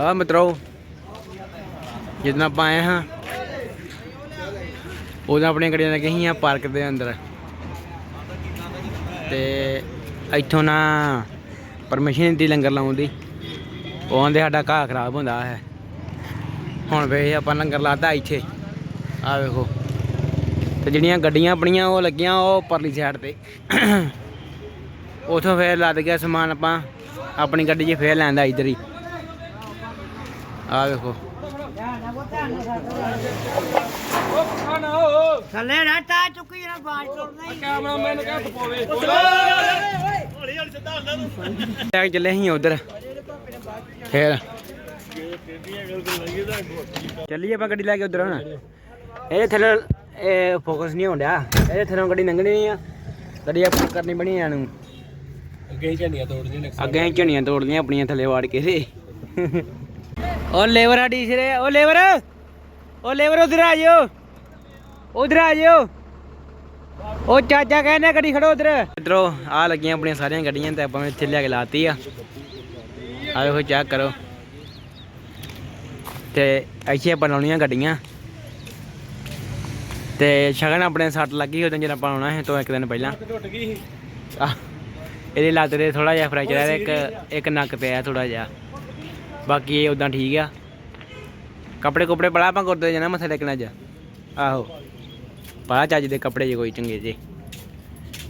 ਆ ਮਿੱਤਰੋ, ਜਿੱਦਾਂ ਆਪਾਂ ਆਏ ਹਾਂ, ਉਦੋਂ ਆਪਣੀਆਂ ਗੱਡੀਆਂ ਲੱਗੀਆਂ ਸੀਗੀਆਂ ਪਾਰਕ ਦੇ ਅੰਦਰ। ਤੇ ਇੱਥੋਂ ਨਾ ਪਰਮਿਸ਼ਨ ਨਹੀਂ ਦਿੱਤੀ ਲੰਗਰ ਲਾਉਣ ਦੀ। ਉਹ ਆਂਦੇ ਸਾਡਾ ਘਾਹ ਖਰਾਬ ਹੁੰਦਾ ਹੈ। ਹੁਣ ਵੇ ਆਪਾਂ ਲੰਗਰ ਲਾਤਾ ਇੱਥੇ। ਆ ਵੇਖੋ। ਤੇ ਜਿਹੜੀਆਂ ਗੱਡੀਆਂ ਆਪਣੀਆਂ ਉਹ ਲੱਗੀਆਂ ਉਹ ਪਰਲੀ ਸਾਈਡ ਤੇ। ਉਥੋਂ ਫੇਰ ਲੱਦ ਗਿਆ ਸਮਾਨ ਆਪਾਂ। ਆਪਣੀ ਗੱਡੀ 'ਚ ਫੇਰ ਲੈਂਦਾ ਇੱਧਰ ਹੀ। ਆ ਵੇਖੋ। ਥੱਲੇ ਨਾ ਤਾ ਚੁੱਕੀ ਨਾ ਬਾਜ ਤੁਰਨਾ ਹੀ। ਲੈ ਕੇ ਚੱਲੇ ਸੀ ਉਧਰ। ਫੇਰ। ਚੱਲੀਏ ਆਪਾਂ ਗੱਡੀ ਲੈ ਕੇ ਉਧਰ ਹੁਣ। ਇਹ ਥੱਲੇ ਇਹ ਫੋਕਸ ਨਹੀਂ ਹੋਣ ਡਿਆ। ਇਹ ਥੱਲੋਂ ਗੱਡੀ ਲੰਘਣੀ ਨਹੀਂ ਆ। ਗੱਡੀ ਆਪਾਂ ਕਰਨੀ ਬਣੀ ਆ ਨੂੰ ਅੱਗੇ ਹੀ ਝੰਡੀਆਂ ਤੋੜਦੀਆਂ ਅੱਗੇ ਹੀ ਝਣੀਆਂ ਤੋੜਦੀਆਂ ਆਪਣੀਆਂ ਥੱਲੇ ਵਾੜ ਕੇ। ਤੇ ਉਹ ਲੇਬਰ ਆਡੀ ਸਿਰੇ ਉਹ ਲੇਬਰ। ਉਹ ਲੇਬਰ ਉਧਰ ਆ ਜਿਓ। ਉਧਰ ਆ ਜਿਓ। ਉਹ ਚਾਚਾ ਕਹਿੰਦੇ ਗੱਡੀ ਖੜੋ ਉਧਰ। ਇਧਰੋਂ ਆ ਲੱਗੀਆਂ ਆਪਣੀਆਂ ਸਾਰੀਆਂ ਗੱਡੀਆਂ ਤੇ ਆਪਾਂ ਇੱਥੇ ਲਿਆ ਕੇ ਲਾਤੀ ਆ। ਆ ਵੇਖੋ ਚੈੱਕ ਕਰੋ। ਤੇ ਇੱਥੇ ਆਪਾਂ ਲਾਉਣੀਆਂ ਗੱਡੀਆਂ। ਤੇ ਸ਼ਗਨ ਆਪਣੇ ਸੱਟ ਲੱਗੀ ਉਦੋਂ ਜਦੋਂ ਆਪਾਂ ਆਉਣਾ ਸੀ ਤੋਂ ਇੱਕ ਦਿਨ ਪਹਿਲਾਂ। ਟੁੱਟ ਗਈ ਇਹਦੇ ਲੱਤ ਤੇ ਥੋੜਾ ਜਿਹਾ ਫ੍ਰੈਕਚਰ ਹੈ ਇੱਕ ਇੱਕ ਨੱਕ ਪਿਆ ਥੋੜਾ ਜਿਹਾ। ਬਾਕੀ ਇਹ ਉਦਾਂ ਠੀਕ ਆ। ਕੱਪੜੇ ਕੁਪੜੇ ਪੜਾ ਆਪਾਂ ਗੁਰਦੁਆਰੇ ਜਾਣਾ, ਮੱਥਾ ਟੇਕਣਾ ਅੱਜ। ਆਹੋ। ਪਾ ਚੱਜ ਦੇ ਕੱਪੜੇ ਜੇ ਕੋਈ ਚੰਗੇ ਜੇ।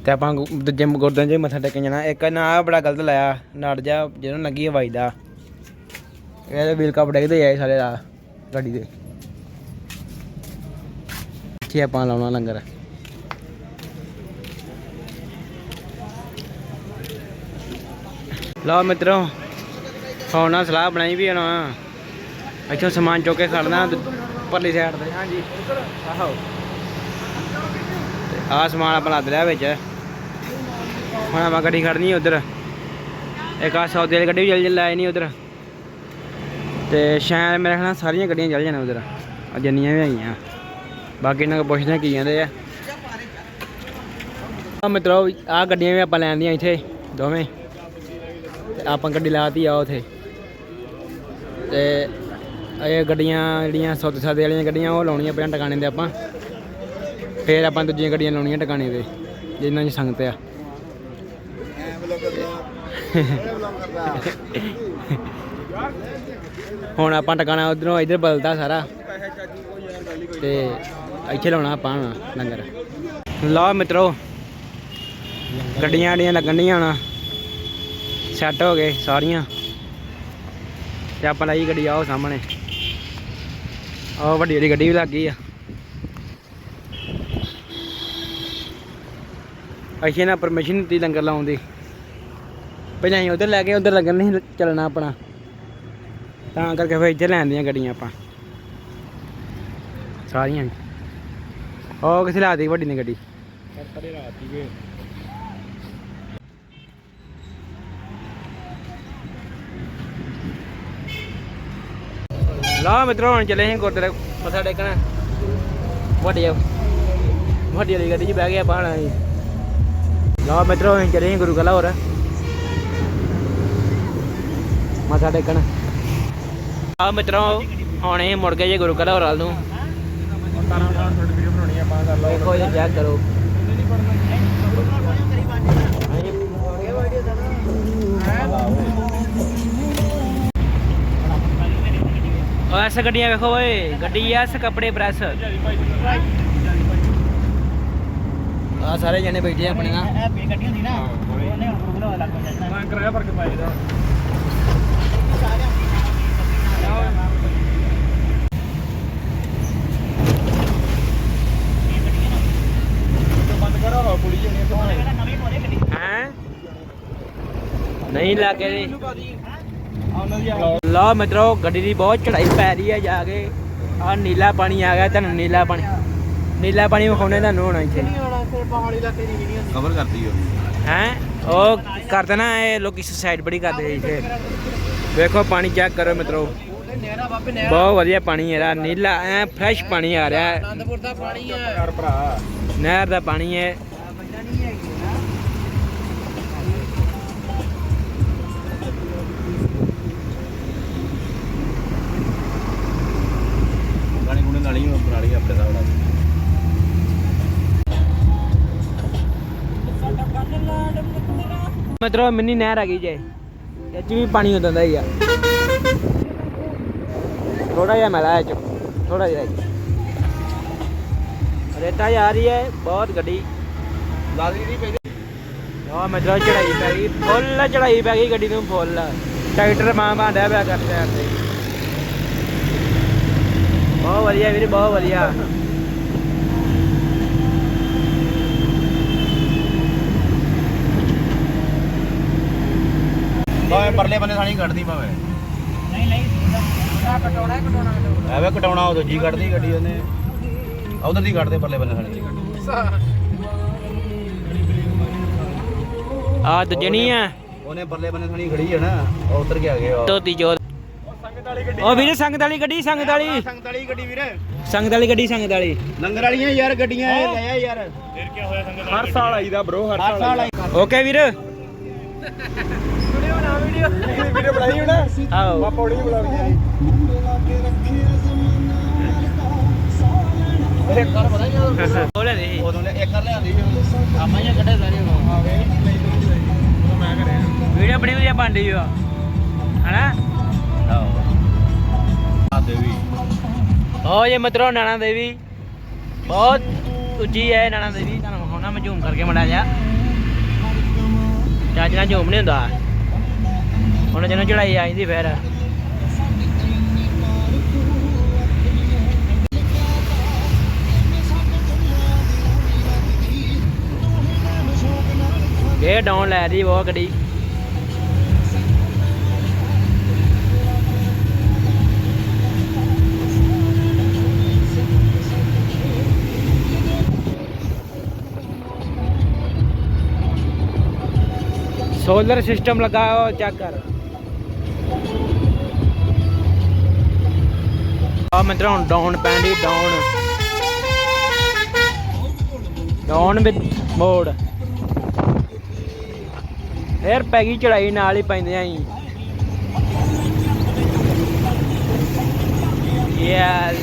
ਤੇ ਆਪਾਂ ਦੂਜੇ ਗੁਰਦੁਆਰੇ 'ਚ ਮੱਥਾ ਟੇਕਣ ਜਾਣਾ, ਇੱਕ ਨਾ ਆਹ ਬੜਾ ਗਲਤ ਲਾਇਆ ਨੜ ਜਾ, ਜਿਹਨੂੰ ਲੱਗੀ ਹੈ ਵੱਜਦਾ ਇਹਦੇ ਵੀਲ ਕੱਪ ਡੇਗਦੇ ਆ ਸਾਰੇ ਦਾ ਗੱਡੀ ਦੇ। ਇੱਥੇ ਆਪਾਂ ਲਾਉਣਾ ਲੰਗਰ। ਲਓ ਮਿੱਤਰੋ ਹੁਣ ਨਾ ਸਲਾਹ ਬਣਾਈ ਵੀ ਹੁਣ ਇੱਥੋਂ ਸਮਾਨ ਚੁੱਕ ਕੇ ਖੜਨਾ ਪਰਲੀ ਸਾਈਡ ਤੇ। ਹਾਂਜੀ। ਆਹੋ। ਆਹ ਸਮਾਨ ਆਪਾਂ ਲੱਦ ਲਿਆ ਵਿੱਚ। ਹੁਣ ਆਪਾਂ ਗੱਡੀ ਖੜਨੀ ਉਧਰ। ਇੱਕ ਆ ਸੌਦੇ ਵਾਲੀ ਗੱਡੀ ਵੀ ਚੱਲ ਲਾਈ ਨਹੀਂ ਉਧਰ। ਤੇ ਸ਼ਾਇਦ ਮੇਰੇ ਖਿਆਲ ਨਾਲ ਸਾਰੀਆਂ ਗੱਡੀਆਂ ਚੱਲ ਜਾਣਾ ਉਧਰ। ਆ ਜਿੰਨੀਆਂ ਵੀ ਹੈਗੀਆਂ। ਬਾਕੀ ਇਹਨਾਂ ਕੋਲ ਪੁੱਛਦੇ ਕੀ ਕਹਿੰਦੇ ਆ। ਆ ਮਿੱਤਰੋ ਆ ਗੱਡੀਆਂ ਵੀ ਆਪਾਂ ਲੈਂਦੀਆਂ ਇੱਥੇ ਦੋਵੇਂ। ਆਪਾਂ ਗੱਡੀ ਲਾਤੀ ਆ ਉਥੇ। ਤੇ ਇਹ ਗੱਡੀਆਂ ਜਿਹੜੀਆਂ ਸੌਦੇ ਸਾਦੇ ਵਾਲੀਆਂ ਗੱਡੀਆਂ, ਉਹ ਲਾਉਣੀਆਂ ਪਹਿਲਾਂ ਟਿਕਾਣੇ ਦੇ ਆਪਾਂ। ਫਿਰ ਆਪਾਂ ਦੂਜੀਆਂ ਗੱਡੀਆਂ ਲਾਉਣੀਆਂ ਟਿਕਾਣੇ ਦੇ ਜਿਨ੍ਹਾਂ ਦੀ ਸੰਗਤ ਆ। ਹੁਣ ਆਪਾਂ ਟਿਕਾਣਾ ਉਧਰੋਂ ਇਧਰ ਬਦਲਦਾ ਸਾਰਾ। ਤੇ ਇੱਥੇ ਲਾਉਣਾ ਆਪਾਂ ਹੁਣ, ਲੰਗਰ। ਲਓ ਮਿੱਤਰੋ, ਗੱਡੀਆਂ ਆੜੀਆਂ ਲੱਗਣ ਡੀਆਂ ਹੁਣ। ਸੈੱਟ ਹੋ ਗਏ ਸਾਰੀਆਂ। ਤੇ ਆਪਾਂ ਲਾਈ ਗੱਡੀ ਆਓ ਸਾਹਮਣੇ। ਆਹ ਵੱਡੀ ਵੱਡੀ ਗੱਡੀ ਵੀ ਲੱਗ ਗਈ ਆ। ਅਸੀਂ ਨਾ ਪਰਮਿਸ਼ਨ ਦਿੱਤੀ ਲੰਗਰ ਲਾਉਣ ਦੀ। ਪਹਿਲਾਂ ਅਸੀਂ ਉਧਰ ਲੈ ਕੇ ਉਧਰ ਲੱਗਣ ਨਹੀਂ ਚੱਲਣਾ ਆਪਣਾ। ਤਾਂ ਕਰਕੇ ਫਿਰ ਇੱਧਰ ਲੈਣ ਦੀਆਂ ਗੱਡੀਆਂ ਆਪਾਂ। ਸਾਰੀਆਂ। ਹੀ। ਉਹ ਕਿੱਥੇ ਲਾਤੀ ਵੱਡੀ ਨੇ ਗੱਡੀ? ਪਰੇ ਰਾਤ ਹੀ ਵੇ ਲਾ ਮਿੱਤਰੋ, ਹੁਣ ਚੱਲੇ ਅਸੀਂ ਗੁਰਦੁਆਰੇ, ਮੱਥਾ ਟੇਕਣ। ਵੱਡੀ ਵੱਡੀ ਵਾਲੀ ਗੱਡੀ 'ਚ ਬਹਿ ਗਏ ਆਪਾਂ ਹੁਣ ਲਾ ਮਿੱਤਰੋ ਅਸੀਂ ਚੱਲੇ ਅਸੀਂ ਗੁਰੂ ਕਲਾ ਹੋਰ ਮੱਥਾ ਟੇਕਣ। ਆ ਮਿੱਤਰੋ, ਹੁਣ ਅਸੀਂ ਮੁੜ ਗਏ ਜੀ ਗੁਰੂ ਕਲਾ ਹੋਰ ਵੱਲ ਨੂੰ। ਤਾਰਾਂ ਨਾਲ ਚੈੱਕ ਕਰੋ। ਉਹ ਐਸ ਗੱਡੀਆਂ ਵੇਖੋ ਓਏ ਗੱਡੀ ਐਸ ਕੱਪੜੇ ਪ੍ਰੈਸ। ਆ ਸਾਰੇ ਜਣੇ ਬੈਠੇ ਆ ਆਪਣੇ ਨਾਲ ਇਹ ਗੱਡੀ ਹੁੰਦੀ ਨਾ ਉਹਨੇ ਹੁਣ ਗੁਰੂ ਲੱਗ ਜਾਣਾ। ਮੈਂ ਕਰਾਇਆ ਨਵੀਂ ਮੋਰੇ ਗੱਡੀ ਹੈ? ਨਹੀਂ ਲੱਗੇ। ਜੀ ਦੀ ਲਓ ਮਿੱਤਰੋ ਗੱਡੀ ਦੀ ਬਹੁਤ ਚੜਾਈ ਪੈ ਰਹੀ ਹੈ ਜਾ ਕੇ। ਆ ਨੀਲਾ ਪਾਣੀ ਆ ਗਿਆ ਤੁਹਾਨੂੰ ਨੀਲਾ ਪਾਣੀ। ਨੀਲਾ ਪਾਣੀ ਵਿਖਾਉਣੇ ਤੁਹਾਨੂੰ ਹੁਣ ਇੱਥੇ। ਕਵਰ ਕਰਦੀ ਹੋ ਹੈ? ਉਹ ਕਰਦੇ ਨਾ ਇਹ ਲੋਕੀ ਸੁਸਾਈਡ ਬੜੀ ਕਰਦੇ ਇੱਥੇ। ਵੇਖੋ ਪਾਣੀ ਚੈੱਕ ਕਰੋ ਮਿੱਤਰੋ। ਬਹੁਤ ਵਧੀਆ ਪਾਣੀ ਹੈ ਨੀਲਾ ਐ ਫਰੈਸ਼ ਪਾਣੀ ਆ ਰਿਹਾ ਹੈ। ਆਨੰਦਪੁਰ ਦਾ ਪਾਣੀ ਹੈ। ਯਾਰ ਭਰਾ ਨਹਿਰ ਦਾ ਪਾਣੀ ਹੈ। ਮਿੱਤਰੋ, ਮਿੰਨੀ ਨਹਿਰ ਆ ਗਈ ਜੇ। 'ਚ ਵੀ ਪਾਣੀ ਹੁੰਦਾ ਹੁੰਦਾ ਹੀ ਆ। ਥੋੜਾ ਜਿਹਾ ਮੈਲਾ ਹੈ ਚ। ਥੋੜਾ ਜਿਹਾ ਰੇਤਾ ਜਾ ਰਹੀ ਹੈ, ਬਹੁਤ ਗੱਡੀ। ਲਾਦੀ ਨਹੀਂ ਪੈਂਦੀ। ਆ ਮਿੱਤਰੋ ਚੜਾਈ ਪੈ ਗਈ। ਫੁੱਲ ਚੜਾਈ ਪੈ ਗਈ ਗੱਡੀ ਨੂੰ, ਫੁੱਲ। ਟਰੈਕਟਰ ਮਾਂ ਬਾਂਡਿਆ ਪਿਆ ਕਰਦੇ ਆ ਬਹੁਤ ਵਧੀਆ ਵੀਰੇ, ਬਹੁਤ ਵਧੀਆ। ਭਾਵੇਂ ਪਰਲੇ ਬੰਨੇ ਥਾਣੀ ਕੱਢਦੀ ਭਾਵੇਂ ਨਹੀਂ ਨਹੀਂ ਕਟੋਣਾ ਕਟੋਣਾ ਕਟੋਣਾ ਐਵੇਂ ਕਟਾਉਣਾ ਉਹ ਦੂਜੀ ਕੱਢਦੀ ਗੱਡੀ ਉਹਨੇ। ਉਧਰ ਦੀ ਕੱਢਦੇ ਪਰਲੇ ਬੰਨੇ ਥਾਣੀ ਆ ਦਜਣੀ ਆ। ਉਹਨੇ ਪਰਲੇ ਬੰਨੇ ਥਾਣੀ ਖੜੀ ਹੈ ਨਾ ਉਹ ਉਧਰ ਕੇ ਆ ਗਏ ਤੋਤੀ ਜੋਤ ਉਹ ਵੀਰੇ ਸੰਗਤ ਵਾਲੀ ਗੱਡੀ ਸੰਗਤ ਵਾਲੀ। ਸੰਗਤ ਵਾਲੀ ਗੱਡੀ ਵੀਰੇ। ਸੰਗਤ ਵਾਲੀ ਗੱਡੀ ਸੰਗਤ ਵਾਲੀ। ਲੰਗਰ ਵਾਲੀਆਂ ਯਾਰ ਗੱਡੀਆਂ ਇਹ ਲੈ ਆ ਯਾਰ। ਹਰ ਸਾਲ ਆਈਦਾ ਬ్రో ਹਰ ਹਰ ਸਾਲ ਆਈ। ਓਕੇ ਵੀਰ। ਵੀਡੀਓ ਬਣਾਈ ਹੋਣਾ ਆਓ ਪੌੜੀ ਬਣਾ ਲਈ। ਇੱਕ ਕਰ ਪਤਾ ਨਹੀਂ ਬੋਲੇ ਦੇ ਉਦੋਂ ਲੈ ਇੱਕ ਕਰ ਲਿਆਂਦੀ ਆਪਾਂ ਇਹ ਕੱਢੇ ਸਾਰੇ ਮੈਂ ਕਰਿਆ ਵੀਡੀਓ ਬੜੀ ਵਧੀਆ ਬਣ ਰਹੀ ਆ ਹਨਾ? ਆ ਦੇਵੀ। ਉਹ ਇਹ ਮਤਰੋ ਨਾਨਾ ਦੇਵੀ। ਬਹੁਤ ਉੱਚੀ ਹੈ ਨਾਨਾ ਦੇਵੀ। ਤੁਹਾਨੂੰ ਵਿਖਾਉਣਾ ਮੈਂ ਜ਼ੂਮ ਕਰਕੇ ਮੜਾ ਜਾ। ਨਾਲ ਜ਼ੂਮ ਨਹੀਂ ਹੁੰਦਾ। ਹੁਣ ਜਦੋਂ ਚੜਾਈ ਆ ਜਾਂਦੀ ਫਿਰ। ਇਹ ਡਾਊਨ ਲੈ ਰਹੀ ਬਹੁਤ ਗੱਡੀ। ਸੋਲਰ ਸਿਸਟਮ ਲਗਾ ਉਹ ਚੈੱਕ ਆ ਮਿੱਤਰੋ ਹੁਣ ਡਾਊਨ ਪੈਂਦੀ ਡਾਊਨ ਡਾਊਨ ਵਿਦ ਮੋਡ ਫੇਰ ਪੈ ਚੜਾਈ ਨਾਲ ਹੀ ਪੈਂਦੇ ਆਂ ਜੀ ਯਾਰ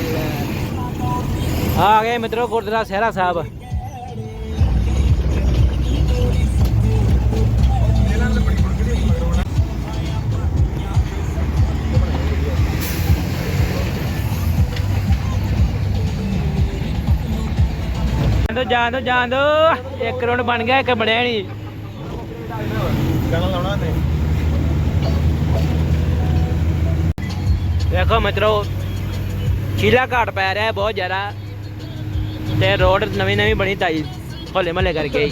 ਆ ਗਏ ਮਿੱਤਰੋ ਗੁਰਦੁਆਰਾ ਸਹਿਰਾ ਸਾਹਿਬ। ਜਾਣ ਦੋ ਜਾਣ ਦੋ। ਜਾਣ ਦੋ ਇੱਕ ਰੋਡ ਬਣ ਗਿਆ ਇੱਕ ਬਣਿਆ ਨਹੀਂ ਗਾਣਾ ਲਾਉਣਾ ਨੇ ਦੇਖੋ ਮਿੱਤਰੋ ਚੀਲਾ ਘਾਟ ਪੈ ਰਿਹਾ ਬਹੁਤ ਜ਼ਿਆਦਾ। ਤੇ ਰੋਡ ਨਵੀਂ ਨਵੀਂ ਬਣੀ ਤਾਈ ਹੋਲੇ ਮਹੱਲੇ ਕਰਕੇ।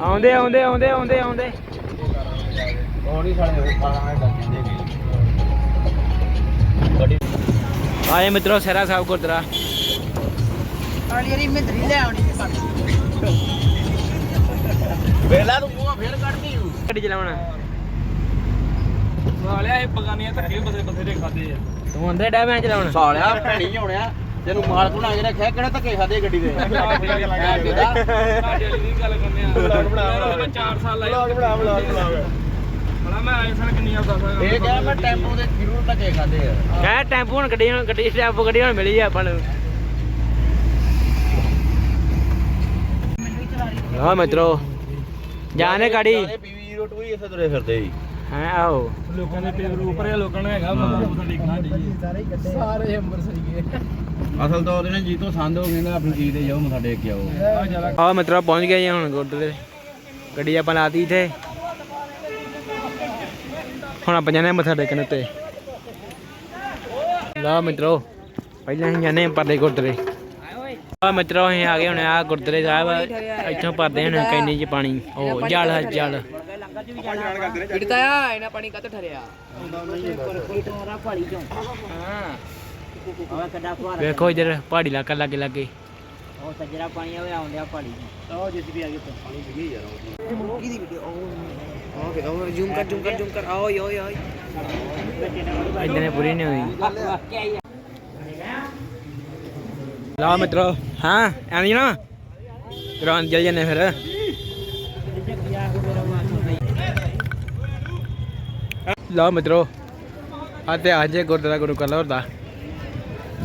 ਆਉਂਦੇ ਆਉਂਦੇ ਆਉਂਦੇ ਆਉਂਦੇ ਆਉਂਦੇ। ਨਹੀਂ ਸਾਲੇ ਪਾਣਾ ਡਰ ਆਏ ਮਿੱਤਰੋ ਸਹਿਰਾ ਸਾਹਿਬ ਗੁਰਦੁਆਰਾ। ਆਲੀ ਯਾਰੀ ਮਿੰਦਰੀ ਲੈ ਆਉਣੀ ਸੀ ਸਾਨੂੰ। ਵੇਲਾ ਤੂੰ ਮੂੰਹ ਫੇਰ ਕੱਢਦੀ ਹੂੰ ਗੱਡੀ ਚਲਾਉਣਾ। ਸਾਲਿਆ ਇਹ ਬਗਾਨੀਆਂ ਧੱਕੇ ਬਸੇ ਖਾਦੇ ਆ। ਤੂੰ ਅੰਦਰ ਡੈ ਮੈਂ ਚਲਾਉਣਾ। ਸਾਲਿਆ ਭੈਣੀ ਹੋਣਿਆ ਤੈਨੂੰ ਮਾਲ ਬਣਾ ਕੇ ਰੱਖਿਆ ਕਿਹੜੇ ਧੱਕੇ ਖਾਦੇ ਗੱਡੀ ਦੇ? ਤੁਹਾਡੇ ਵਾਲੀ ਨਹੀਂ ਗੱਲ ਕਰਨੇ ਆ। ਵਲੌਗ ਬਣਾ, ਮੈਂ ਵਲੌਗ। 4 ਸਾਲ ਲਾਏ ਵਲੌਗ ਬਣਾ, ਵਲੌਗ ਬਣਾ। ਬੜਾ ਮੈਂ ਆਏ ਸਨ ਕਿੰਨੀਆਂ ਦੱਸਾਂ ਇਹ ਕਿਹਾ ਮੈਂ ਟੈਂਪੂ ਦੇ ਜ਼ਰੂਰ ਧੱਕੇ ਖਾਦੇ ਆ। ਕਹਿ ਟੈਂਪੂ ਹੁਣ ਗੱਡੀ ਹੁਣ ਗੱਡੀ ਟੈਂਪੂ ਗੱਡੀ ਹੁਣ ਮਿਲੀ ਆ ਆਪਾਂ ਨੂੰ। ਹਾਂ ਮਿੱਤਰੋ ਜਾਣੇ ਗਾੜੀ। ਪੀਵੀ 02 ਹੀ ਇਸੇ ਤੁਰੇ ਫਿਰਦੇ ਜੀ। ਹੈ ਆਓ ਲੋਕਾਂ ਦੇ ਪੇਪਰ ਉੱਪਰ ਇਹ ਲੋਕਾਂ ਨੂੰ ਹੈਗਾ ਮਤਲਬ ਦੇਖਣਾ ਜੀ। ਸਾਰੇ ਅੰਮ੍ਰਿਤਸਰੀਏ ਅਸਲ ਤਾਂ ਉਹਦੇ ਨੇ ਜੀ ਤੋਂ ਸੰਦ ਹੋ ਕਹਿੰਦਾ ਆਪਣੀ ਚੀਜ਼ ਤੇ ਜਾਓ ਮੱਥਾ ਟੇਕ ਕੇ ਆਓ। ਆ ਮਿੱਤਰੋ ਪਹੁੰਚ ਗਏ ਜੀ ਹੁਣ ਗੁਰਦੁਆਰੇ। ਗੱਡੀ ਆਪਾਂ ਲਾਤੀ ਇੱਥੇ। ਹੁਣ ਆਪਾਂ ਜਾਣੇ ਮੱਥਾ ਟੇਕਣ ਉੱਤੇ। ਲਾ ਮਿੱਤਰੋ ਪਹਿਲਾਂ ਅਸੀਂ ਜਾਣੇ ਪਰਲੇ ਗੁਰਦੁਆਰੇ। ਆ ਮਿੱਤਰੋ ਅਸੀਂ ਆ ਗਏ ਹੁਣ ਆ ਗੁਰਦੁਆਰੇ ਸਾਹਿਬ। ਇੱਥੋਂ ਭਰਦੇ ਹੁਣ ਕੈਨੀ ਚ ਪਾਣੀ। ਉਹ ਜਲ ਹੈ ਜਲ। ਕਿੜਤਾ ਆ ਇਹਨਾਂ ਪਾਣੀ ਕੱਤ ਠਰਿਆ ਵੇਖੋ ਇਧਰ ਪਹਾੜੀ ਇਲਾਕਾ ਲਾਗੇ ਲਾਗੇ। ਉਹ ਸੱਜਰਾ ਪਾਣੀ ਆਉਂਦਿਆ ਪਹਾੜੀ ਉਹ ਜਿਸ ਵੀ ਆ ਗਈ ਪਾਣੀ ਵਿਗੀ ਯਾਰ। ਉਹ ਦੀ ਵੀਡੀਓ ਉਹ ਉਹ ਉਹ ਜ਼ੂਮ ਕਰ ਜ਼ੂਮ ਕਰ ਜ਼ੂਮ ਕਰ। ਆਓ ਯੋ ਯੋ ਇਦਾਂ ਨੇ ਪੂਰੀ ਨਹੀਂ ਹੋਈ। ਲਾ ਮਿੱਤਰੋ, ਹਾਂ, ਐਵੇਂ ਨਾ। ਰਾਂ ਜਲ ਜਨੇ ਫਿਰ। ਲਾ ਮਿੱਤਰੋ ਆ ਤੇ ਅੱਜ ਗੁਰਦੁਆਰਾ ਗੁਰੂ ਕਲੌਰ ਦਾ।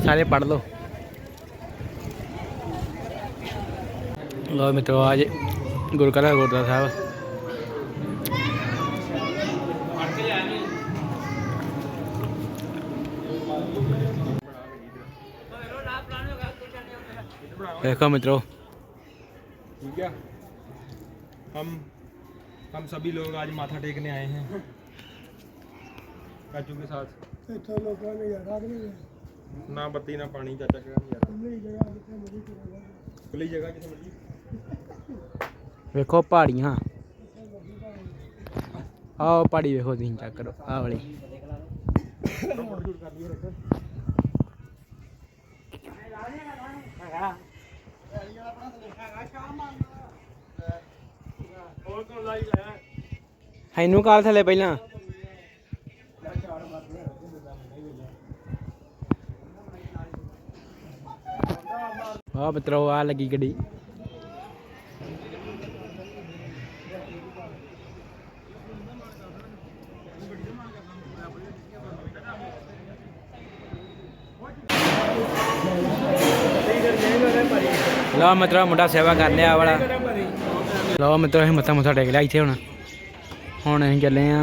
ਸਾਰੇ ਪੜ ਲਓ। ਲੋ ਮਿੱਤਰੋ ਅੱਜ ਗੁਰਕਰਾ ਗੁਰਦੁਆਰਾ ਸਾਹਿਬ। देखो मित्रों ठीक है हम हम सभी लोग आज माथा टेकने आए हैं काजू के साथ ਇੱਥੋਂ ਲੋਕਾਂ ਨੇ ਯਾਰਾ ਕਿ ਨਹੀਂ ਨਾ ਬੱਤੀ ਨਾ ਪਾਣੀ ਚਾਚਾ ਕਿਹੜਾ ਨਹੀਂ ਯਾਰ। ਨਹੀਂ ਜਗ੍ਹਾ ਵੇਖੋ ਪਹਾੜੀਆਂ। ਆਹ ਪਹਾੜੀ ਵੇਖੋ ਤੁਸੀਂ ਚੈੱਕ ਕਰੋ। ਆਹ ਹੋਰ ਕਾਲ ਥੱਲੇ ਪਹਿਲਾਂ। ਆ ਬਤਰੋ ਆ ਲੱਗੀ ਗੱਡੀ। ਲਓ ਮਿੱਤਰੋ ਮੁੰਡਾ ਸੇਵਾ ਕਰ ਲਿਆ ਆਹ ਵਾਲਾ। ਲਓ ਮਿੱਤਰੋ ਅਸੀਂ ਮੱਥਾ ਮੁੱਥਾ ਟੇਕ ਲਿਆ ਇੱਥੇ ਹੁਣ। ਹੁਣ ਅਸੀਂ ਚੱਲੇ ਆ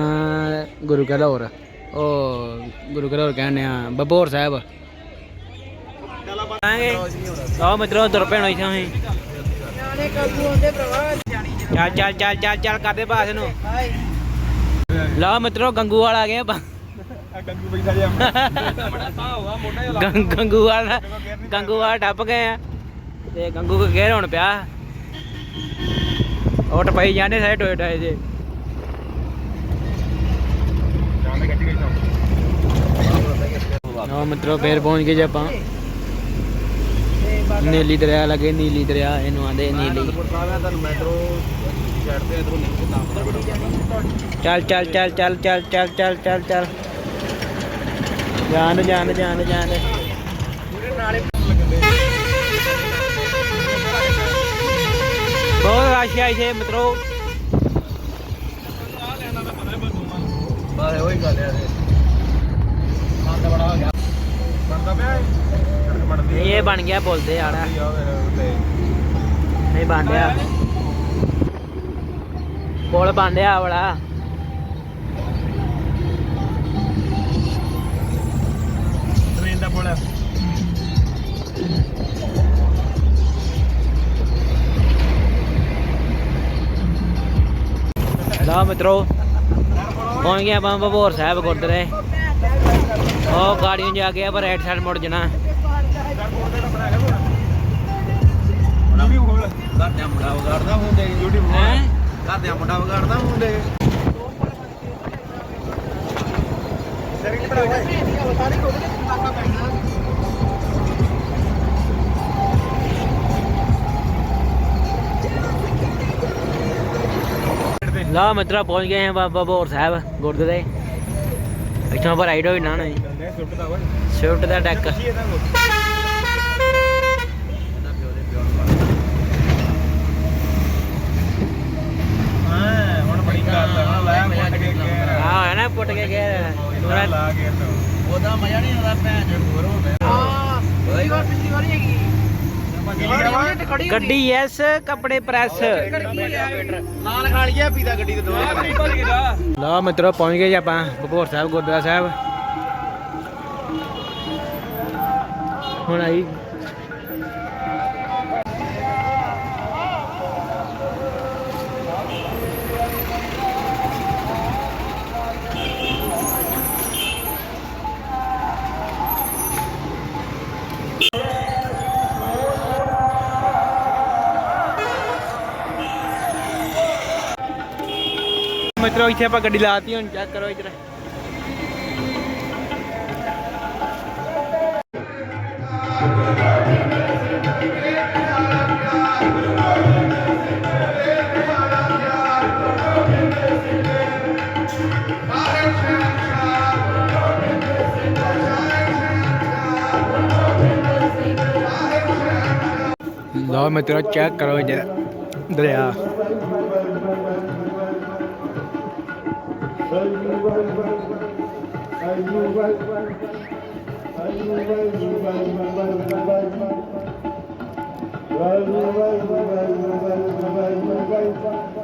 ਗੁਰੂ ਘਰ ਹੋਰ ਉਹ ਗੁਰੂ ਘਰ ਹੋਰ ਕਹਿੰਦੇ ਆ ਬੱਬੋਰ ਸਾਹਿਬ। ਲਓ ਮਿੱਤਰੋ ਤੁਰ ਪੈਣੋ ਇੱਥੇ ਅਸੀਂ। ਚੱਲ ਚੱਲ ਚੱਲ ਚੱਲ ਚੱਲ ਕਰਦੇ ਬਾਸ ਨੂੰ। ਲਓ ਮਿੱਤਰੋ ਗੰਗੂ ਵਾਲ ਆ ਗਏ ਆਪਾਂ। ਆ ਗੰਗੂ ਵਾਲ ਗੰਗੂ ਵਾਲ ਟੱਪ ਗਏ ਆ। ਤੇ ਗੰਗੂ ਕੋ ਘੇਰ ਹੁਣ ਪਿਆ। ਉਹ ਟਪਾਈ ਜਾਂਦੇ ਸਾਰੇ ਟੋਏ ਟੋਏ ਜੇ ਜਾਣੇ ਲਓ ਮਿੱਤਰੋ ਫੇਰ ਪਹੁੰਚ ਗਏ ਜੇ ਆਪਾਂ। ਨੀਲੀ ਦਰਿਆ ਲੱਗੇ ਨੀਲੀ ਦਰਿਆ ਇਹਨੂੰ ਆਂਦੇ ਨੀਲੀ। ਚੱਲ ਚੱਲ ਚੱਲ ਚੱਲ ਚੱਲ ਚੱਲ ਚੱਲ ਚੱਲ ਚੱਲ। ਜਾਨ ਜਾਨ ਜਾਨ ਜਾਨ ਬਹੁਤ બહુ રાશિયા છે મિત્રો ये बन गया बोलते यार नहीं बन गया पुल बन गया बड़ा ट्रेन का पुल है ਲਾ ਮਿੱਤਰੋ, ਪਹੁੰਚ ਗਏ ਆਪਾਂ ਬਬੋਰ ਸਾਹਿਬ ਗੁਰਦੁਆਰੇ। ਉਹ ਗਾੜੀਆਂ ਜਾ ਕੇ ਆਪਾਂ ਰਾਈਟ ਸਾਈਡ ਮੁੜ ਜਾਣਾ। ਘਰਦਿਆਂ ਮੁੰਡਾ ਵਿਗਾੜਦਾ ਹੁੰਦੇ YouTube ਹੈਂ? ਘਰਦਿਆਂ ਮੁੰਡਾ ਵਗਾੜਦਾ ਹੁੰਦੇ ਲਾ ਮਿੱਤਰਾ ਪਹੁੰਚ ਗਏ ਹਾਂ ਬਾਬਾ ਬੋਰ ਸਾਹਿਬ ਗੁਰਦੁਆਰੇ। ਇੱਥੋਂ ਆਪਾਂ ਰਾਈਡ ਹੋਈ ਨਾ ਨਾ ਸ਼ਿਫਟ ਦਾ ਡੈਕ ਹਾਂ ਪੁੱਟ ਕੇ ਉਹਦਾ ਮਜ਼ਾ ਨਹੀਂ ਆਉਂਦਾ ਭੈਣ ਜੋ ਹੋਰ ਹੋ ਹਾਂ ਪਿਛਲੀ ਵਾਰ ਪਿਛਲੀ ਵਾਰ ਹੈਗੀ। ਗੱਡੀ ਐਸ ਕੱਪੜੇ ਪ੍ਰੈਸ। ਨਾਲ ਖਾ ਲਿਆ ਪੀਦਾ ਗੱਡੀ ਤੇ ਦੋਵੇਂ ਲਾ ਮਿੱਤਰੋ ਪਹੁੰਚ ਗਏ ਜੀ ਆਪਾਂ ਬਬੋਰ ਸਾਹਿਬ ਗੁਰਦੁਆਰਾ ਸਾਹਿਬ। ਹੁਣ ਆਈ મિત્રો ਇੱਥੇ ਆਪਾਂ ਗੱਡੀ લાવતી હોય ચેક કરો જરા લો મિત્રો ચેક કરો જરા દરિયા Are you right, right. Are you right, right. Are you right, right. Are you right, right, right, right, right, right, right?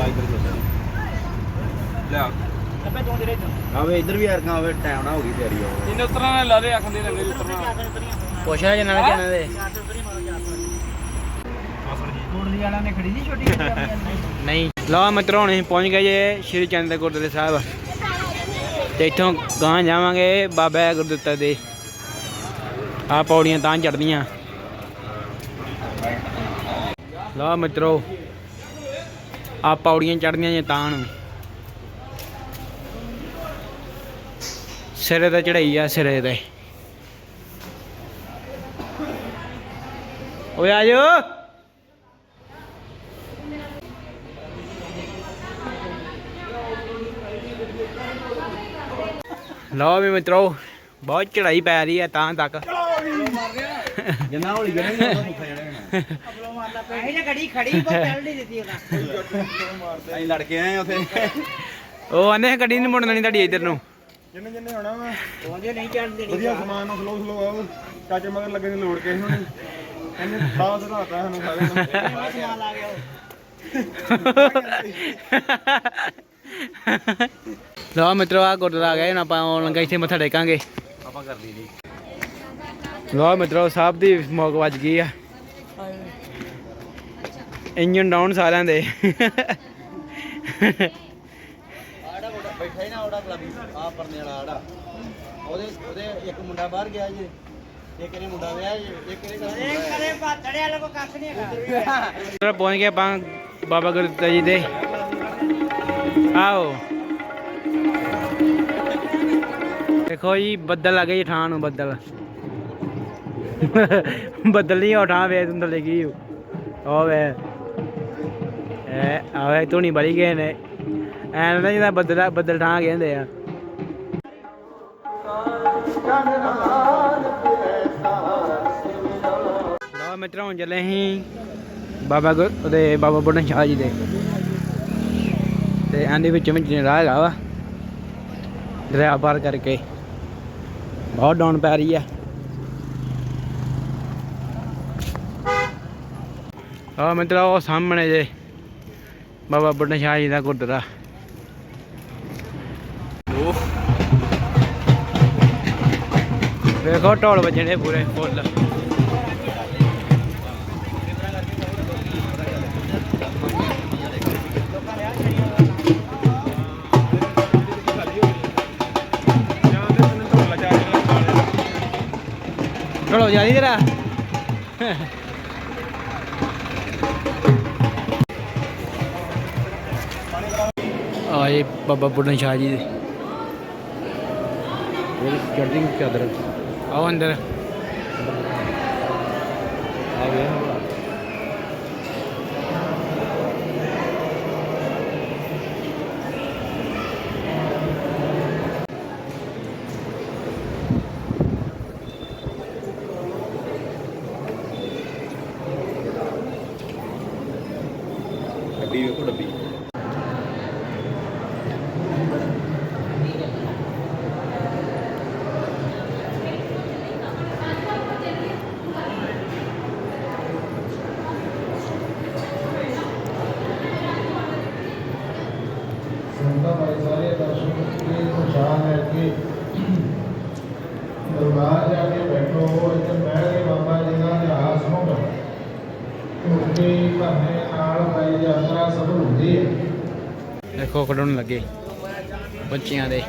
ਇਧਰ ਆ ਆਵੇ ਇੱਧਰ। ਵੀ ਆਵੇ ਟਾਈਮ ਨਾ ਹੋ ਗਈ ਤਿਆਰੀ ਇਹਨੇ ਆਖੰਦੇ ਰੰਗੇ ਕਿਹਨਾਂ ਦੇ। ਨਹੀਂ। ਲਓ ਮਿੱਤਰੋ ਹੁਣ ਅਸੀਂ ਪਹੁੰਚ ਗਏ ਜੇ ਸ਼੍ਰੀ ਚੰਦ ਗੁਰਦੁਆਰੇ ਸਾਹਿਬ। ਤੇ ਇੱਥੋਂ ਗਾਂ ਜਾਵਾਂਗੇ ਬਾਬਾ ਗੁਰਦੁੱਤਾ ਦੇ। ਆ ਪੌੜੀਆਂ ਤਾਂ ਚੜਦੀਆਂ ਲਓ ਮਿੱਤਰੋ ਆ ਪੌੜੀਆਂ ਚੜਦੀਆਂ ਜੇ ਤਾਂ ਨੂੰ। ਸਿਰੇ ਤੇ ਚੜਾਈ ਆ ਸਿਰੇ ਤੇ। ਓਏ ਆਜੋ ਲਓ ਵੀ ਮਿੱਤਰੋ ਬਹੁਤ ਚੜਾਈ ਪੈ ਰਹੀ ਹੈ ਤਾਂ ਤੱਕ। ਜਿੰਨਾ ਹੌਲੀ ਕਰੇਂਗੇ ਉਹਨਾਂ ਨੂੰ ਗੱਡੀ ਖੜੀ ਕੋ ਚੱਲ ਨਹੀਂ ਦਿੱਤੀ ਉਹਦਾ। ਅਸੀਂ ਲੜ ਕੇ ਆਏ ਉਥੇ। ਉਹ ਆਂਦੇ ਗੱਡੀ ਨਹੀਂ ਮੁੜਨ ਦੇਣੀ ਤੁਹਾਡੀ ਇੱਧਰ ਨੂੰ। ਜਿੰਨੇ ਜਿੰਨੇ ਹੋਣਾ ਵਾ। ਉਹਦੇ ਨਹੀਂ ਚੜਨ ਦੇਣੀ ਵਧੀਆ ਸਮਾਨ ਨੂੰ ਸਲੋ ਸਲੋ ਆਓ। ਚਾਚੇ ਮਗਰ ਲੱਗੇ ਨੇ ਲੋੜ ਕੇ ਹੁਣ ਇਹਨੇ ਸਾਥ ਰਾਤਾ ਸਾਨੂੰ ਸਾਰੇ ਨੂੰ। ਸਮਾਨ ਆ ਗਿਆ ਲਓ ਮਿੱਤਰੋ ਆ ਗੁਰਦੁਆਰਾ ਆ ਗਿਆ ਹੁਣ ਆਪਾਂ ਆਉਣ ਲੱਗਾ ਇੱਥੇ ਮੱਥਾ ਟੇਕਾਂਗੇ। ਆਪਾਂ ਕਰ ਲਈ ਜੀ। ਲਓ ਮਿੱਤਰੋ ਸਾਹਿਬ ਦੀ ਮੌਕ ਵੱਜ ਗਈ ਆ। ਇੰਜਨ ਡਾਊਨ ਸਾਰਿਆਂ ਦੇ। ਆੜਾ ਬੋੜਾ ਬੈਠਾ ਹੀ ਨਾ ਆੜਾ ਕਲੱਬ ਆ ਪਰਨੇ ਵਾਲਾ ਆੜਾ। ਉਹਦੇ ਉਹਦੇ ਇੱਕ ਮੁੰਡਾ ਬਾਹਰ ਗਿਆ ਜੀ ਇੱਕ ਨੇ ਮੁੰਡਾ ਵਿਆਹ ਜੀ ਇੱਕ ਨੇ ਕਰੇ ਬਾਤੜੇ ਵਾਲੇ ਕੋ ਕੱਖ ਨਹੀਂ ਹੈਗਾ ਪਹੁੰਚ ਗਏ ਆਪਾਂ ਬਾਬਾ ਗੁਰਦੁੱਤਾ ਜੀ ਦੇ। ਆਓ। ਦੇਖੋ ਜੀ ਬੱਦਲ ਆ ਗਏ ਜੀ ਠਾਂ ਨੂੰ ਬੱਦਲ। ਬੱਦਲ ਨਹੀਂ ਉਠਾ ਵੇ ਤੁੰਦਰ ਲੱਗੀ ਉਹ ਵੇ ਆਵੇ ਧੂਣੀ ਬੜੀ ਗਏ ਨੇ ਐ ਨਾ ਜਿਹਦਾ ਬੱਦਲ ਬੱਦਲ ਠਾਂ ਕਹਿੰਦੇ ਆ। ਲਓ ਮਿੱਤਰੋ, ਹੁਣ ਚੱਲੇ ਅਸੀਂ ਬਾਬਾ ਗੁਰ ਉਹਦੇ ਬਾਬਾ ਬੁੱਢਨ ਸ਼ਾਹ ਜੀ ਦੇ। ਤੇ ਆਂਦੇ ਵਿੱਚ ਵਿੱਚ ਰਾਹ ਹੈਗਾ ਵਾ, ਦਰਿਆ ਪਾਰ ਕਰਕੇ। ਬਹੁਤ ਡਾਊਨ ਪੈ ਰਹੀ ਆ। ਆ ਮਿੱਤਰੋ, ਉਹ ਸਾਹਮਣੇ ਜੇ ਬਾਬਾ ਬੁੱਢਨ ਸ਼ਾਹ ਜੀ ਦਾ ਗੁਰਦੁਆਰਾ। ਵੇਖੋ ਢੋਲ ਵੱਜਣੇ ਪੂਰੇ ਫੁੱਲ। ਢੋਲ ਵਜਾ ਤੇਰਾ? ਆਏ ਬਾਬਾ ਬੁੱਢਨ ਸ਼ਾਹ ਜੀ ਦੇ। ਚੜ੍ਹਦੀ ਚਾਦਰ ਆਓ ਅੰਦਰ। ਆ ਗਿਆ ਡੱਬੀ ਵੇਖੋ ਡੱਬੀ ਸੰਤਾਂ ਭਾਈ ਸਾਰੇ ਦਰਸ਼ਨ ਕੀ ਖੁਸ਼ਹਾਲ ਹੈ ਕਿ ਦਰਬਾਰ ਜਾ ਕੇ ਬੈਠੋ ਇੱਥੇ ਬਹਿ ਕੇ ਬਾਬਾ ਜੀ ਦਾ ਇਤਿਹਾਸ ਸੁਣੋ ਕਿਉਂਕਿ ਭਾਵੇਂ ਨਾਲ ਭਾਈ ਯਾਤਰਾ ਸਫਲ ਹੁੰਦੀ ਹੈ ਦੇਖੋ ਕੱਢਣ ਲੱਗੇ ਬੱਚਿਆਂ ਦੇ।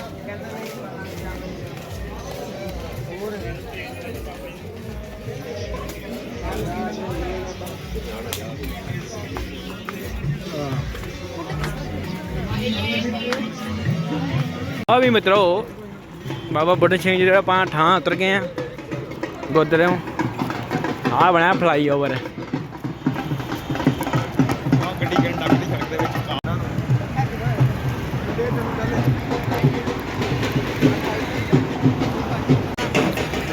ਆ ਵੀ ਮਿੱਤਰੋ, ਬਾਬਾ ਬੁੱਢਾ ਸਿੰਘ ਜੀ ਦਾ ਆਪਾਂ ਠਾਂ ਉਤਰ ਗਏ ਆ ਗੁਰਦੁਆਰਿਓਂ ਆ ਬਣਿਆ ਫਲਾਈ ਓਵਰ ਆ ਗੱਡੀ ਘੰਟਾ ਗੱਡੀ ਸੜਕ ਦੇ ਵਿੱਚ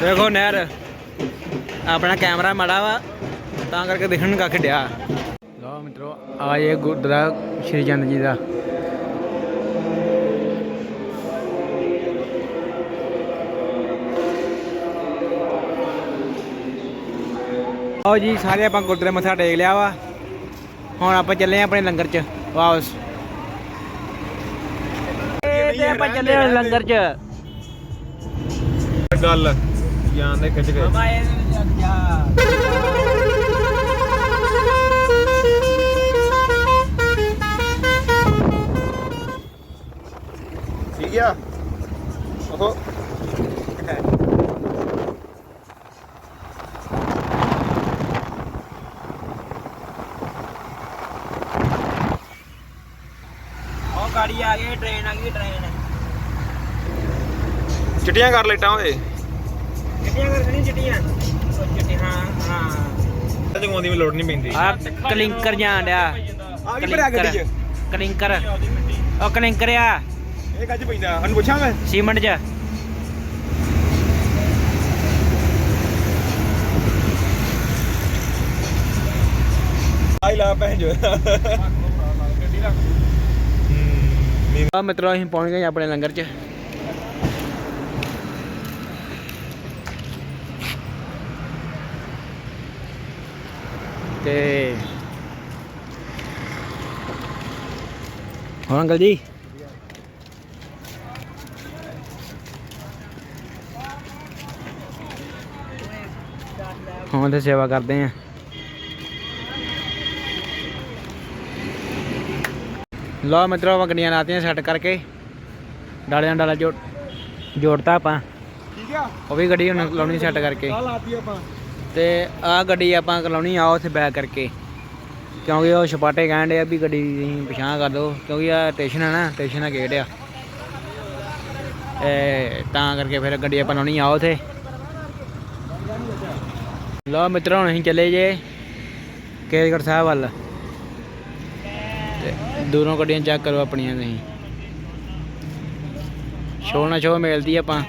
ਦੇਖੋ ਨਹਿਰ। ਆਪਣਾ ਕੈਮਰਾ ਮਾੜਾ ਵਾ ਤਾਂ ਕਰਕੇ ਦਿਖਣ ਨੂੰ ਕੱਖ ਡਿਆ। ਲਓ ਮਿੱਤਰੋ ਆ ਇਹ ਗੁਰਦੁਆਰਾ ਸ਼੍ਰੀ ਚੰਦ ਜੀ ਦਾ। ਆਓ ਜੀ ਸਾਰੇ ਆਪਾਂ ਗੁਰਦੁਆਰੇ ਮੱਥਾ ਟੇਕ ਲਿਆ ਵਾ। ਹੁਣ ਆਪਾਂ ਚੱਲੇ ਆਂ ਆਪਣੇ ਲੰਗਰ 'ਚ ਵਾਪਸ। ਤੇ ਆਪਾਂ ਚੱਲੇ ਆਂ ਲੰਗਰ 'ਚ। ਗੱਲ। ਗਿਆਨ ਦੇ ਖਿੱਚ ਗਏ। ਬਾਬਾ ਇਹ ਜਾ। ਠੀਕ ਆ? ਉਹ ਉਹ ਗਾੜੀ ਆ ਗਈ ਟ੍ਰੇਨ ਆ ਗਈ ਟ੍ਰੇਨ ਚਿੱਟੀਆਂ ਕਰ ਲੈਟਾਂ ਓਏ। ਹਾਂ ਜਗਾਉਂਦੀ ਵੀ ਲੋੜ ਨਹੀਂ ਪੈਂਦੀ। ਆ ਕਲਿੰਕਰ ਜਾਣ ਡਿਆ। ਆ ਕੀ ਭਰਿਆ ਗੱਡੀ 'ਚ। ਕਲਿੰਕਰ। ਉਹ ਕਲਿੰਕਰ ਆ। ਇਹ ਗੱਜ ਪੈਂਦਾ ਅਨ ਪੁੱਛਾਂ ਮੈਂ ਸੀਮੈਂਟ 'ਚ। ਆਈ ਲਾ ਭੈਣ ਜੋ ਆ ਮਿੱਤਰੋ ਅਸੀਂ ਪਹੁੰਚ ਗਏ ਆਪਣੇ ਲੰਗਰ 'ਚ। ਤੇ ਹਾਂ ਅੰਕਲ ਜੀ। ਹਾਂ ਤੇ ਸੇਵਾ ਕਰਦੇ ਆ। ਲਓ ਮਿੱਤਰੋ ਗੱਡੀਆਂ ਲਾਤੀਆਂ ਸੈੱਟ ਕਰਕੇ। ਡਾਲਿਆਂ ਡਾਲਾ ਜੋੜ ਜੋੜਤਾ ਆਪਾਂ। ਠੀਕ ਆ। ਉਹ ਵੀ ਗੱਡੀ ਹੁਣ ਲਾਉਣੀ ਸੈੱਟ ਕਰਕੇ। ਆ ਲਾਤੀ ਆਪਾਂ। ਤੇ ਆਹ ਗੱਡੀ ਆਪਾਂ ਲਾਉਣੀ ਆ ਉੱਥੇ ਬੈਕ ਕਰਕੇ। ਕਿਉਂਕਿ ਉਹ ਛਪਾਟੇ ਕਹਿਣ ਡਏ ਆ ਵੀ ਗੱਡੀ ਤੁਸੀਂ ਪਛਾਣ ਕਰ ਦਿਓ ਕਿਉਂਕਿ ਆ ਸਟੇਸ਼ਨ ਹੈ ਨਾ ਸਟੇਸ਼ਨ ਦਾ ਗੇਟ ਆ। ਇਹ ਤਾਂ ਕਰਕੇ ਫਿਰ ਗੱਡੀ ਆਪਾਂ ਲਾਉਣੀ ਆ ਉੱਥੇ। ਲਓ ਮਿੱਤਰੋ, ਹੁਣ ਅਸੀਂ ਚੱਲੇ ਜੇ ਕੇਸਗੜ੍ਹ ਸਾਹਿਬ ਵੱਲ। ਤੇ ਦੂਰੋਂ ਗੱਡੀਆਂ ਚੈੱਕ ਕਰੋ ਆਪਣੀਆਂ ਤੁਸੀਂ। ਸ਼ੋਅ ਨਾ ਸ਼ੋਅ ਮਿਲਦੀ ਆਪਾਂ।